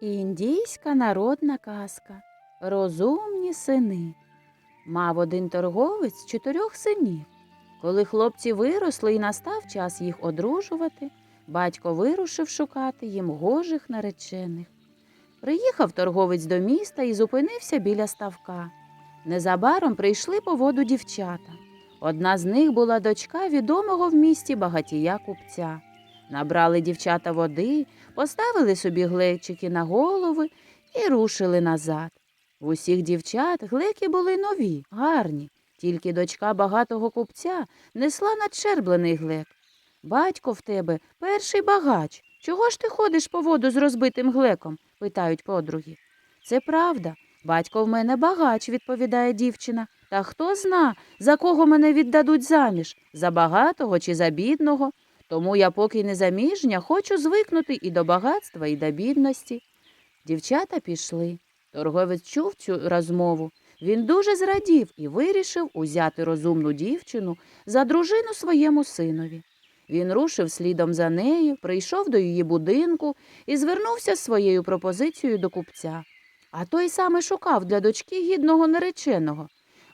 Індійська народна казка Розумні сини. Мав один торговець чотирьох синів. Коли хлопці виросли і настав час їх одружувати, батько вирушив шукати їм гожих наречених. Приїхав торговець до міста і зупинився біля ставка. Незабаром прийшли по воду дівчата. Одна з них була дочка відомого в місті багатія купця. Набрали дівчата води, поставили собі глечики на голови і рушили назад. В усіх дівчат глеки були нові, гарні, тільки дочка багатого купця несла надшерблений глек. Батько в тебе перший багач. Чого ж ти ходиш по воду з розбитим глеком? питають подруги. Це правда. Батько в мене багач, відповідає дівчина. Та хто зна, за кого мене віддадуть заміж, за багатого чи за бідного. Тому я, поки не заміжня, хочу звикнути і до багатства, і до бідності. Дівчата пішли. Торговець чув цю розмову. Він дуже зрадів і вирішив узяти розумну дівчину за дружину своєму синові. Він рушив слідом за нею, прийшов до її будинку і звернувся з своєю пропозицією до купця. А той саме шукав для дочки гідного нареченого.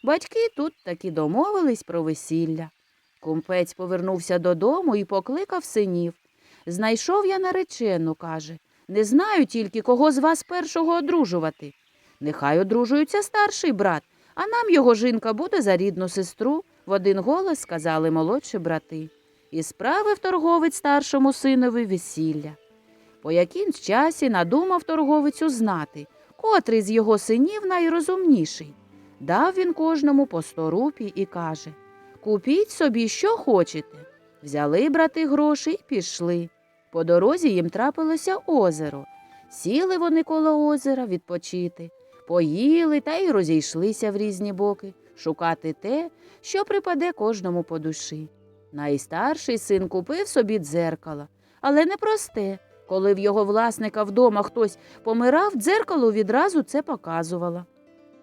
Батьки тут таки домовились про весілля. Кумпець повернувся додому і покликав синів. Знайшов я наречену, каже. Не знаю тільки, кого з вас першого одружувати. Нехай одружується старший брат, а нам його жінка буде за рідну сестру, в один голос сказали молодші брати. І справив торговець старшому синові весілля. По якимсь часі надумав торговець узнати, котрий з його синів найрозумніший. Дав він кожному по сто рупій і каже Купіть собі, що хочете. Взяли брати гроші і пішли. По дорозі їм трапилося озеро. Сіли вони коло озера відпочити, поїли та й розійшлися в різні боки, шукати те, що припаде кожному по душі. Найстарший син купив собі дзеркало, але не просте. Коли в його власника вдома хтось помирав, дзеркало відразу це показувало.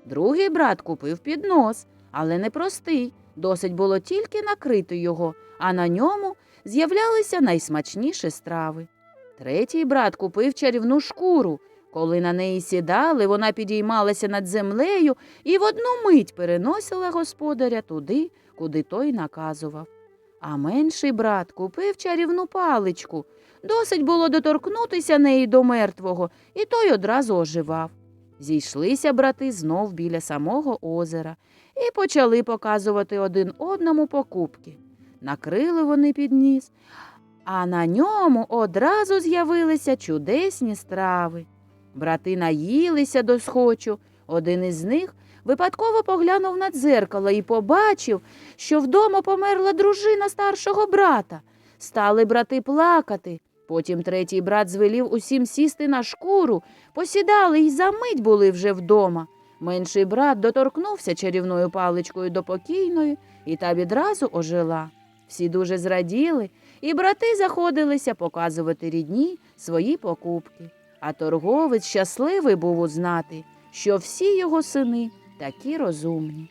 Другий брат купив піднос, але не простий. Досить було тільки накрити його, а на ньому з'являлися найсмачніші страви. Третій брат купив чарівну шкуру. Коли на неї сідали, вона підіймалася над землею і в одну мить переносила господаря туди, куди той наказував. А менший брат купив чарівну паличку. Досить було доторкнутися неї до мертвого, і той одразу оживав. Зійшлися брати знов біля самого озера і почали показувати один одному покупки. Накрили вони підніс, а на ньому одразу з'явилися чудесні страви. Брати наїлися до схочу. Один із них випадково поглянув на дзеркало і побачив, що вдома померла дружина старшого брата. Стали брати плакати. Потім третій брат звелів усім сісти на шкуру, посідали й за мить були вже вдома. Менший брат доторкнувся чарівною паличкою до покійної, і та відразу ожила. Всі дуже зраділи, і брати заходилися показувати рідні свої покупки. А торговець щасливий був узнати, що всі його сини такі розумні.